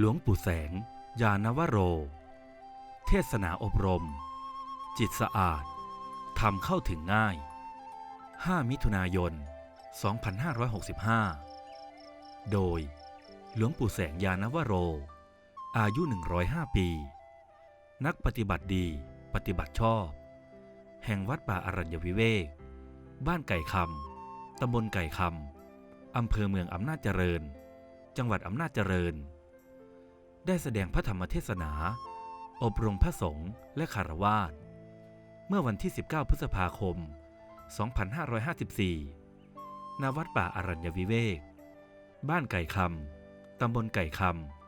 หลวงปู่แสง ยานวโร เทศนาอบรม จิตสะอาดทำเข้าถึงง่าย 5 มิถุนายน 2565 โดย หลวงปู่แสงยานวโร อายุ 105 ปี นักปฏิบัติดีปฏิบัติชอบ แห่งวัดป่าอรัญญวิเวก บ้านไก่คำตำบลไก่คำอำเภอเมืองอำนาจเจริญ จังหวัดอำนาจเจริญ ได้แสดงพระธรรมเทศนา อบรมพระสงฆ์และคารวาสเมื่อวันที่ 19 พฤษภาคม 2554 ณ วัดป่าอรัญญวิเวก บ้านไก่คำ ตำบลไก่ค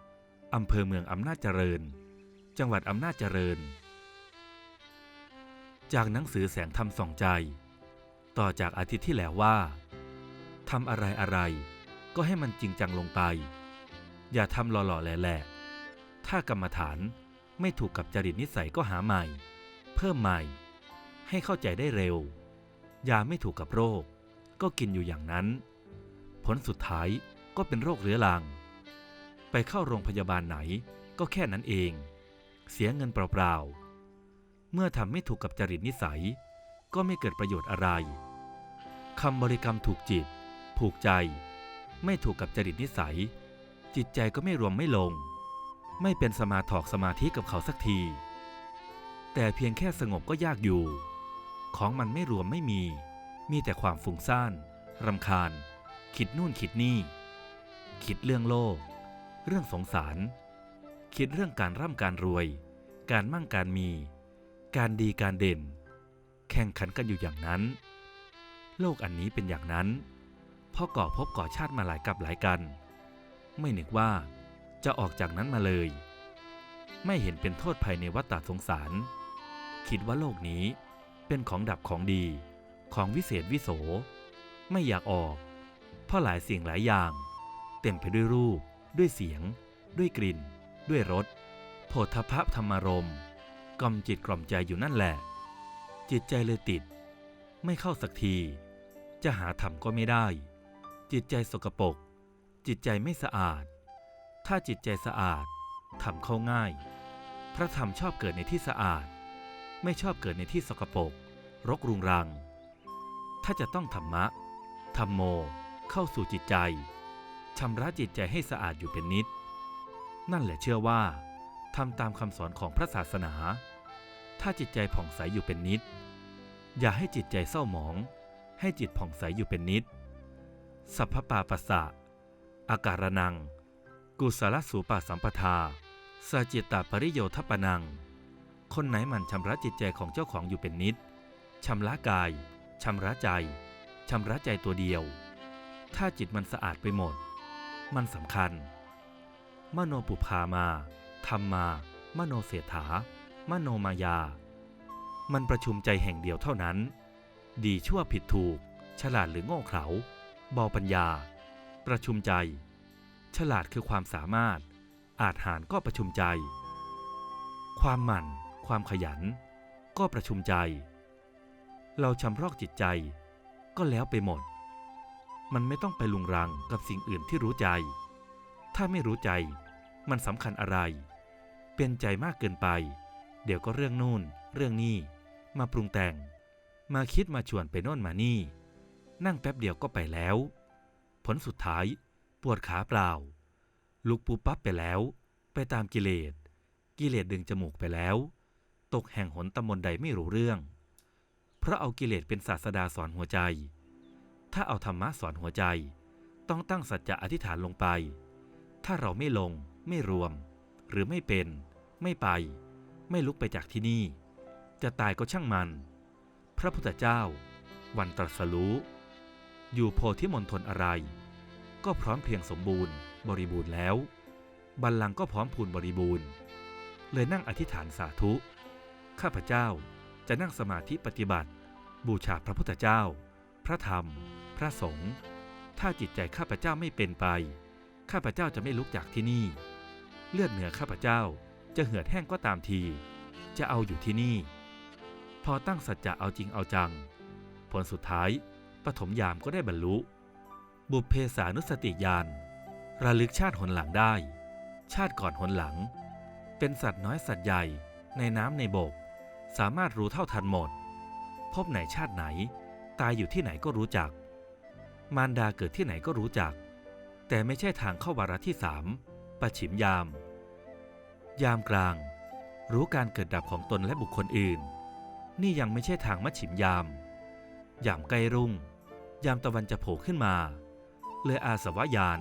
ำ อำเภอเมืองอำนาจเจริญ จังหวัดอำนาจเจริญ จากหนังสือแสงธรรมส่องใจ ต่อจากอาทิตย์ที่แล้วว่า ทำอะไรอะไรก็ให้มันจริงจังลงไป อย่าทำหล่อๆแหละๆ ถ้ากรรมฐานไม่ถูกกับจริตนิสัยก็หาใหม่ เพิ่มใหม่ ให้เข้าใจได้เร็ว ยาไม่ถูกกับโรค ก็กินอยู่อย่างนั้น ผลสุดท้ายก็เป็นโรคเรื้อรัง ไปเข้าโรงพยาบาลไหนก็แค่นั้นเอง เสียเงินเปล่าๆ เมื่อทำไม่ถูกกับจริตนิสัย ก็ไม่เกิดประโยชน์อะไรคำบริกรรมถูกจิต ผูกใจ ไม่ถูกกับจริตนิสัย จิตใจก็ไม่รวมไม่ลง ไม่เป็นสมาถอกสมาธิกับเขาสักที แต่เพียงแค่สงบก็ยากอยู่ ของมันไม่รวมไม่มี มีแต่ความฟุ้งซ่านรำคาญ คิดนู่นคิดนี่ คิดเรื่องโลก เรื่องสงสาร คิดเรื่องการร่ำการรวย การมั่งการมี การดีการเด่น แข่งขันกันอยู่อย่างนั้น โลกอันนี้เป็นอย่างนั้นพ่อก่อพบก่อชาติมาหลายกับหลายกัน ไม่นึกว่า จะออกจากนั้นมาเลย ไม่เห็นเป็นโทษภัยในวัฏฏะสงสาร คิดว่าโลกนี้เป็นของดับของดี ของวิเศษวิโส ไม่อยากออก เพราะหลายสิ่งหลายอย่าง เต็มไปด้วยรูป ด้วยเสียง ด้วยกลิ่น ด้วยรสโผฏฐพะธรรมารมกล่อมจิตกล่อมใจอยู่นั่นแหละ จิตใจเลยติด ไม่เข้าสักที จะหาธรรมก็ไม่ได้ จิตใจสกปรกจิตใจไม่สะอาด ถ้าจิตใจสะอาดธรรมเข้าง่าย พระธรรมชอบเกิดในที่สะอาด ไม่ชอบเกิดในที่สกปรกรกรุงรัง ถ้าจะต้องธรรมะธรรมโมเข้าสู่จิตใจชำระจิตใจให้สะอาดอยู่เป็นนิด นั่นแหละเชื่อว่าทำตามคำสอนของพระศาสนา ถ้าจิตใจผ่องใสอยู่เป็นนิด อย่าให้จิตใจเศร้าหมอง ให้จิตผ่องใสอยู่เป็นนิด สัพพปาปัสสะอาการนัง กุศลสูปาสัมปทาสจิตตาปริโยทปนัง คนไหนมันชำระจิตใจของเจ้าของอยู่เป็นนิด ชำระกาย ชำระใจ ชำระใจตัวเดียว ถ้าจิตมันสะอาดไปหมด มันสำคัญ มโนปุพามาธรรมมามโนเสถา มโนมายา มันประชุมใจแห่งเดียวเท่านั้น ดีชั่วผิดถูก ฉลาดหรือโง่เขลาเบาปัญญา ประชุมใจ ฉลาดคือความสามารถ อาจหารก็ประชุมใจ ความหมั่น ความขยัน ก็ประชุมใจ เราชำรอกจิตใจ ก็แล้วไปหมด มันไม่ต้องไปลุงรังกับสิ่งอื่นที่รู้ใจ ถ้าไม่รู้ใจมันสำคัญอะไร เป็นใจมากเกินไป เดี๋ยวก็เรื่องนู่น เรื่องนี่มาปรุงแต่ง มาคิดมาชวนไปโน่นมานี่ นั่งแป๊บเดียวก็ไปแล้ว ผลสุดท้าย ปวดขาเปล่า ลุกปูปั๊บไปแล้ว ไปตามกิเลส กิเลสดึงจมูกไปแล้ว ตกแห่งหนตำมนใดไม่รู้เรื่อง เพราะเอากิเลสเป็นศาสดาสอนหัวใจ ถ้าเอาธรรมะสอนหัวใจ ต้องตั้งสัจจะอธิษฐานลงไป ถ้าเราไม่ลง ไม่รวม หรือไม่เป็น ไม่ไป ไม่ลุกไปจากที่นี่ จะตายก็ช่างมัน พระพุทธเจ้า วันตรัสรู้ อยู่โพธิมณฑลอะไร ก็พร้อมเพียงสมบูรณ์ บริบูรณ์แล้ว บัลลังก์ก็พร้อมพูนบริบูรณ์ เลยนั่งอธิษฐานสาธุ ข้าพเจ้าจะนั่งสมาธิปฏิบัติ บูชาพระพุทธเจ้า พระธรรม พระสงฆ์ถ้าจิตใจข้าพเจ้าไม่เป็นไป ข้าพเจ้าจะไม่ลุกจากที่นี่ เลือดเหนือข้าพเจ้าจะเหือดแห้งก็ตามที จะเอาอยู่ที่นี่ พอตั้งสัจจะเอาจริงเอาจัง ผลสุดท้ายปฐมยามก็ได้บรรลุ บุพเพสานุสติญาณระลึกชาติหนหลังได้ ชาติก่อนหนหลัง เป็นสัตว์น้อยสัตว์ใหญ่ในน้ำในบก สามารถรู้เท่าทันหมด พบไหนชาติไหน ตายอยู่ที่ไหนก็รู้จัก มารดาเกิดที่ไหนก็รู้จัก แต่ไม่ใช่ทางเข้าวาระที่สามปฉิมยาม ยามกลาง รู้การเกิดดับของตนและบุคคลอื่น นี่ยังไม่ใช่ทางมัชฉิมยาม ยามใกล้รุ่ง ยามตะวันจะโผล่ขึ้นมา เลยอาสวะยาน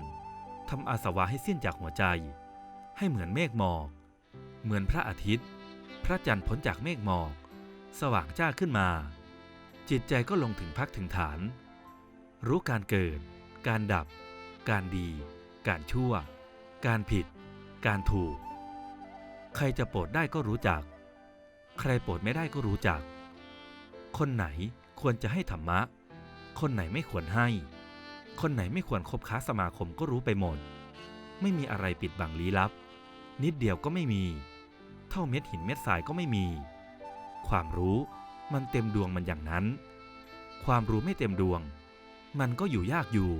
ทำอาสวะให้สิ้นจากหัวใจ ให้เหมือนเมฆหมอก เหมือนพระอาทิตย์ พระจันทร์พ้นจากเมฆหมอก สว่างจ้าขึ้นมา จิตใจก็ลงถึงพักถึงฐาน รู้การเกิด การดับ การดี การชั่ว การผิด การถูก ใครจะโปรดได้ก็รู้จัก ใครโปรดไม่ได้ก็รู้จัก คนไหนควรจะให้ธรรมะ คนไหนไม่ควรให้ คนไหนไม่ควรคบค้าสมาคมก็รู้ไปหมด ไม่มีอะไรปิดบังลี้ลับ นิดเดียวก็ไม่มี เท่าเม็ดหินเม็ดทรายก็ไม่มี ความรู้มันเต็มดวงมันอย่างนั้น ความรู้ไม่เต็มดวง มันก็อยู่ยากอยู่